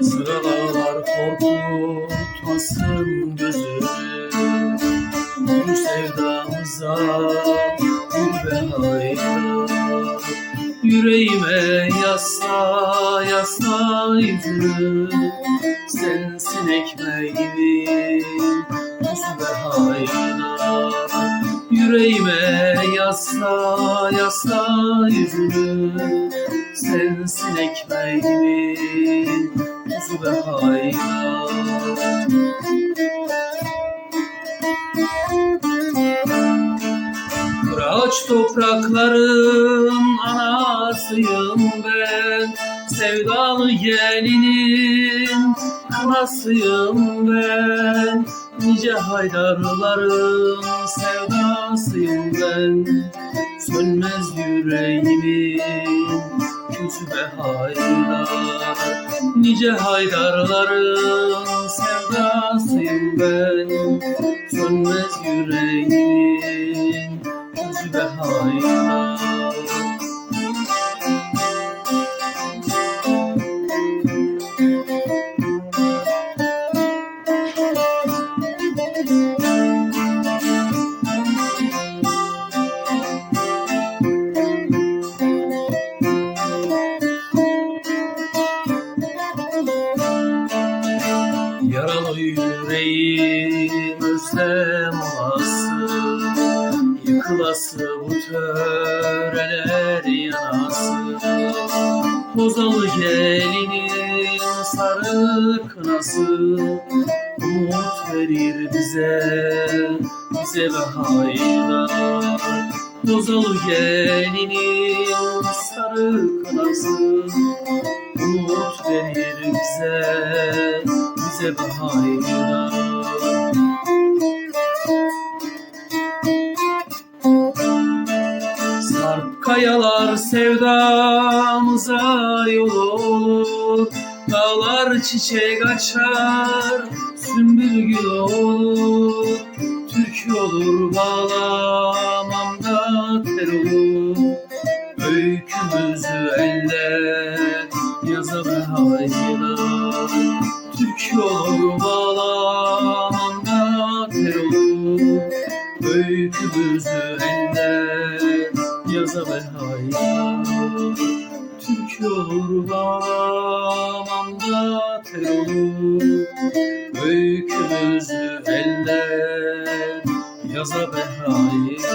Sıralar korkutmasın gözünü sevdamıza bir behayla Yüreğime yasla yasla yüzünü Sensin ekmeğimin tuzu behayla Yüreğime yasla yasla yüzünü Sensin ekmeğimin tuzu ve hayra Kıraç toprakların anasıyım ben. Sevdalı gelinin kınasıyım ben. Nice haydarların sevdasıyım ben. Sönmez yüreğimin küsü ve haydar Nice haydarların sevdasıyım ben. Sönmez yüreğimin Yaralı yüreğim özlem olası Yıkılası bu töreler yanası. Bozalı gelinin sarı kınası. Umut verir bize, bize ve haydar Bozalı gelinin sarı kınası. Umut verir bize, bize ve haydar kayalar sevdamıza yol olur. Dağlar çiçek açar Sümbül gül olur. Türkü olur bağlamamda tel olur. Öykümüzü elde yaza ve haylar Türkü olur bağlamamda tel olur. Öykümüzü elde yaza ve hayal Türkü olur bağlamamda tel olur. Öykümüzü elde yaza ve hayal